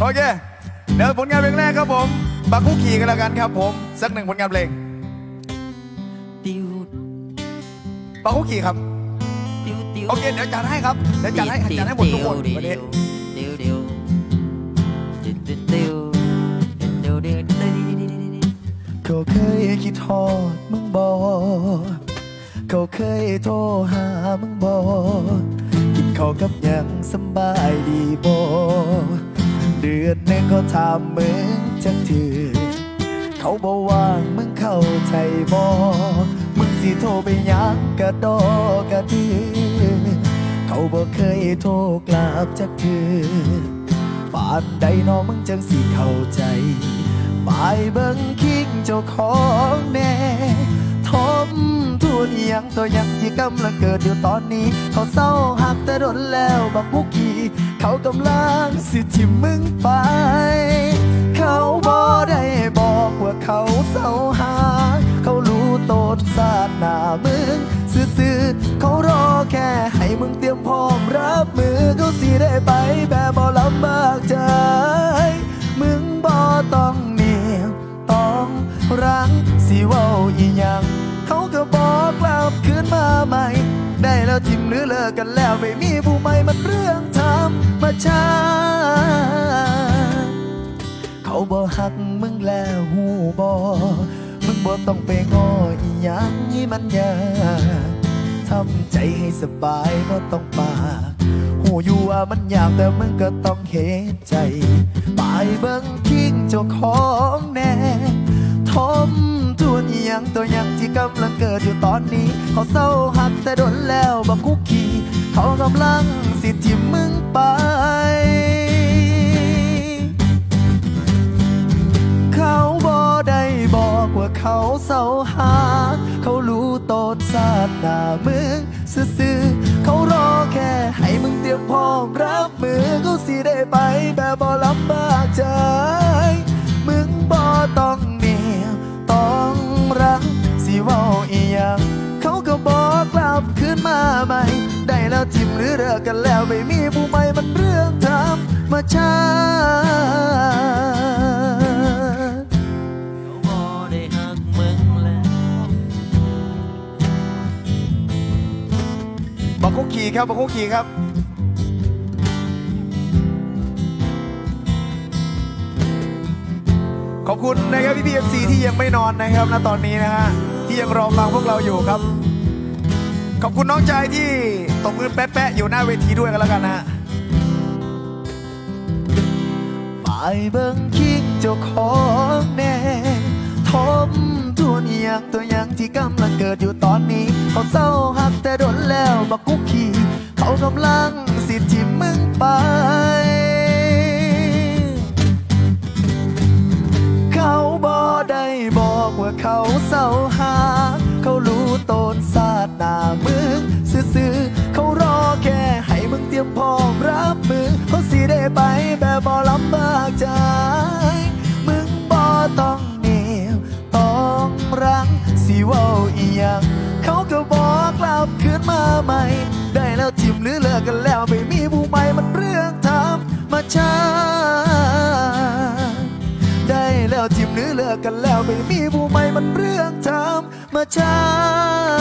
โอเค เดี๋ยวผลงานเพลงแรกครับผมบักคุกขี่กันแล้วกันครับผม สักหนึ่งผลงานเพลงติวบักคุกขี่ครับ ติวติวโอเค เดี๋ยวจัดให้ครับ เดี๋ยวจัดให้จัดให้หมดทุกคนวันนี้เขาเคยคิดทอดมึงบอกเขาเคยโทรหามึงบอกกินข้าวกับยังสบายดีบอก เขาถามมึงจักถือ เขาบอกว่ามึงเข้าใจบอมึงสิโทรไปยังกระดอกระดือเขาบอกเคยโทรกลับจักถือป่านใดน้องมึงจังสิเข้าใจไปเบิ่งคิงเจ้าของแน่ อหยังตัวยังที่กำลังเกิดอยู่ตอนนี้ เขาเศร้าหักแต่โดนแล้วบักมุกกี้เขากำลังสิทิมมึงไป เขาบอกได้บอกว่าเขาเศร้าหา เขารู้ตนศาสนามึงซื่อๆเขารอแค่ให้มึงเตรียมพร้อมรับมือเขาสิได้ไปแบบบ่ลำบา มาใหม่ ได้แล้วทิมหรือเลิกกันแล้วไม่มีผู้ใหม่มันเรื่องธรรมาชาเขาบ่หักมึงแล้วหูบ่มึงบ่ต้องไปง้ออีหยังให้มันยากทำใจให้สบายบ่ต้องปากหูอยู่ว่ามันยากแต่มึงก็ต้องเห็นใจ ไปเบิ่งคิงเจ้าของแน่ ทมทุนอหยังตัวอยังที่กำลังเกิดอยู่ตอนนี้ เขาเศร้าหักแต่โดนแล้วบักคุกกี้เขากำลังสิทิมมึงไป เขาบ่ได้บอกว่าเขาเศร้าหาเขารู้ตนศาสนามึงซื่อๆเขารอแค่ให้มึงเตรียมพร้อมรับมือเขาสิได้ไปแบบ ทิมหรือเลิกกันแล้วไม่มีผู้ใหม่มันเรื่องธรรมาชาติบ่ได้หักมึงแล้วบักคุกขี่ครับบักคุกขี่ครับขอบคุณนะครับพี่พีเอฟซีที่ยังไม่นอนนะครับณตอนนี้นะฮะที่ยังรอฟังพวกเราอยู่ครับ ขอบคุณน้องใจที่ตบมือแป๊ะๆอยู่หน้าเวทีด้วยกันแล้วกันนะฮะไปเบิ้งคิดเจ้าของแน่ทมทวนอหยังตัวอย่างที่กำลังเกิดอยู่ตอนนี้ เขาเศร้าหักแต่โดนแล้วบักกุกขี่เขากำลังสิทิมมึงไป มาใหม่ ได้แล้วทิมหรือเลิกกันแล้วไม่มีผู้ใหม่มันเรื่องธรรมาชาติได้แล้วทิมหรือเลิกกันแล้วไม่มีผู้ใหม่มันเรื่องธรรมาชาติ